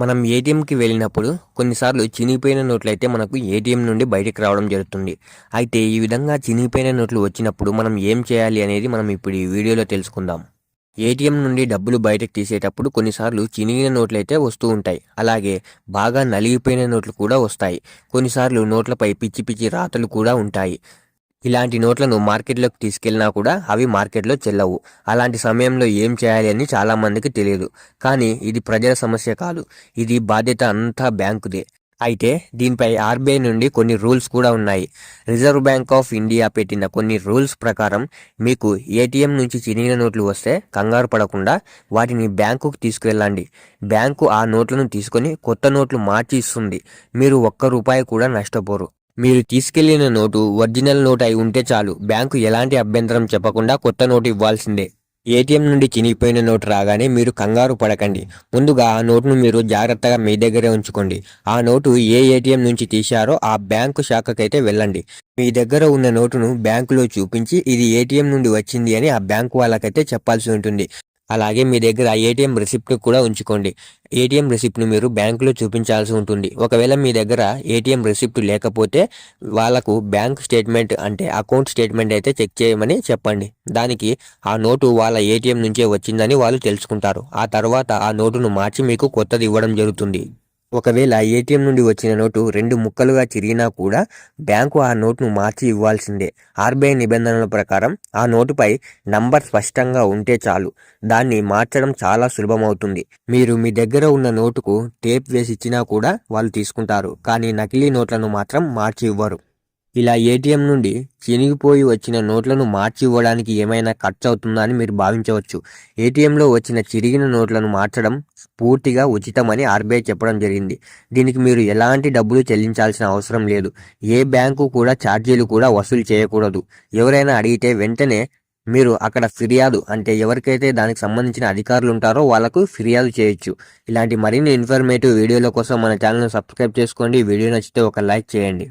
మనం ఏటీఎంకి వెళ్ళినప్పుడు కొన్నిసార్లు చినిగిపోయిన నోట్లు అయితే మనకు ఏటీఎం నుండి బయటకు రావడం జరుగుతుంది. అయితే ఈ విధంగా చినిగిపోయిన నోట్లు వచ్చినప్పుడు మనం ఏం చేయాలి అనేది మనం ఇప్పుడు ఈ వీడియోలో తెలుసుకుందాం. ఏటీఎం నుండి డబ్బులు బయటకు తీసేటప్పుడు కొన్నిసార్లు చినిగిన నోట్లు అయితే వస్తూ ఉంటాయి. అలాగే బాగా నలిగిపోయిన నోట్లు కూడా వస్తాయి. కొన్నిసార్లు నోట్లపై పిచ్చి పిచ్చి రాతలు కూడా ఉంటాయి. ఇలాంటి నోట్లను మార్కెట్లోకి తీసుకెళ్ళినా కూడా అవి మార్కెట్లో చెల్లవు. అలాంటి సమయంలో ఏం చేయాలి అని చాలామందికి తెలియదు. కానీ ఇది ప్రజల సమస్య కాదు. ఇది బాధ్యత అంతా బ్యాంకుదే. అయితే దీనిపై ఆర్బీఐ నుండి కొన్ని రూల్స్ కూడా ఉన్నాయి. రిజర్వ్ బ్యాంక్ ఆఫ్ ఇండియా పెట్టిన కొన్ని రూల్స్ ప్రకారం మీకు ఏటీఎం నుంచి చినిగిన నోట్లు వస్తే కంగారు పడకుండా వాటిని బ్యాంకుకు తీసుకువెళ్ళండి. బ్యాంకు ఆ నోట్లను తీసుకొని కొత్త నోట్లు మార్చి ఇస్తుంది. మీరు ఒక్క రూపాయి కూడా నష్టపోరు. మీరు తీసుకెళ్ళిన నోటు ఒరిజినల్ నోట్ అయి ఉంటే చాలు. బ్యాంకు ఎలాంటి అభ్యంతరం చెప్పకుండా కొత్త నోటు ఇవ్వాల్సిందే. ఏటీఎం నుండి చినిగిపోయిన నోటు రాగానే మీరు కంగారు పడకండి. ముందుగా ఆ నోటును మీరు జాగ్రత్తగా మీ దగ్గరే ఉంచుకోండి. ఆ నోటు ఏ ఏటీఎం నుంచి తీశారో ఆ బ్యాంకు శాఖకైతే వెళ్ళండి. మీ దగ్గర ఉన్న నోటును బ్యాంకులో చూపించి ఇది ఏటీఎం నుండి వచ్చింది అని ఆ బ్యాంకు వాళ్ళకైతే చెప్పాల్సి ఉంటుంది. అలాగే మీ దగ్గర ఏటీఎం రిసిప్ట్ కూడా ఉంచుకోండి. ఏటీఎం రిసిప్ట్ను మీరు బ్యాంకులో చూపించాల్సి ఉంటుంది. ఒకవేళ మీ దగ్గర ఏటీఎం రిసిప్ట్ లేకపోతే వాళ్ళకు బ్యాంక్ స్టేట్మెంట్ అంటే అకౌంట్ స్టేట్మెంట్ అయితే చెక్ చేయమని చెప్పండి. దానికి ఆ నోటు వాళ్ళ ఏటీఎం నుంచే వచ్చిందని వాళ్ళు తెలుసుకుంటారు. ఆ తర్వాత ఆ నోటును మార్చి మీకు కొత్తది ఇవ్వడం జరుగుతుంది. ఒకవేళ ఏటీఎం నుండి వచ్చిన నోటు రెండు ముక్కలుగా చిరిగినా కూడా బ్యాంకు ఆ నోటును మార్చి ఇవ్వాల్సిందే. ఆర్బీఐ నిబంధనల ప్రకారం ఆ నోటుపై నంబర్ స్పష్టంగా ఉంటే చాలు. దాన్ని మార్చడం చాలా సులభమవుతుంది. మీరు మీ దగ్గర ఉన్న నోటుకు టేప్ వేసి ఇచ్చినా కూడా వాళ్ళు తీసుకుంటారు. కానీ నకిలీ నోట్లను మాత్రం మార్చి ఇవ్వరు. ఇలా ఏటీఎం నుండి చినిగిపోయి వచ్చిన నోట్లను మార్చి ఇవ్వడానికి ఏమైనా ఖర్చు అవుతుందా అని మీరు భావించవచ్చు. ఏటీఎంలో వచ్చిన చిరిగిన నోట్లను మార్చడం పూర్తిగా ఉచితమని ఆర్బీఐ చెప్పడం జరిగింది. దీనికి మీరు ఎలాంటి డబ్బులు చెల్లించాల్సిన అవసరం లేదు. ఏ బ్యాంకు కూడా ఛార్జీలు కూడా వసూలు చేయకూడదు. ఎవరైనా అడిగితే వెంటనే మీరు అక్కడ ఫిర్యాదు అంటే ఎవరికైతే దానికి సంబంధించిన అధికారులు ఉంటారో వాళ్ళకు ఫిర్యాదు చేయొచ్చు. ఇలాంటి మరిన్ని ఇన్ఫర్మేటివ్ వీడియోల కోసం మన ఛానల్ను సబ్స్క్రైబ్ చేసుకోండి. వీడియో నచ్చితే ఒక లైక్ చేయండి.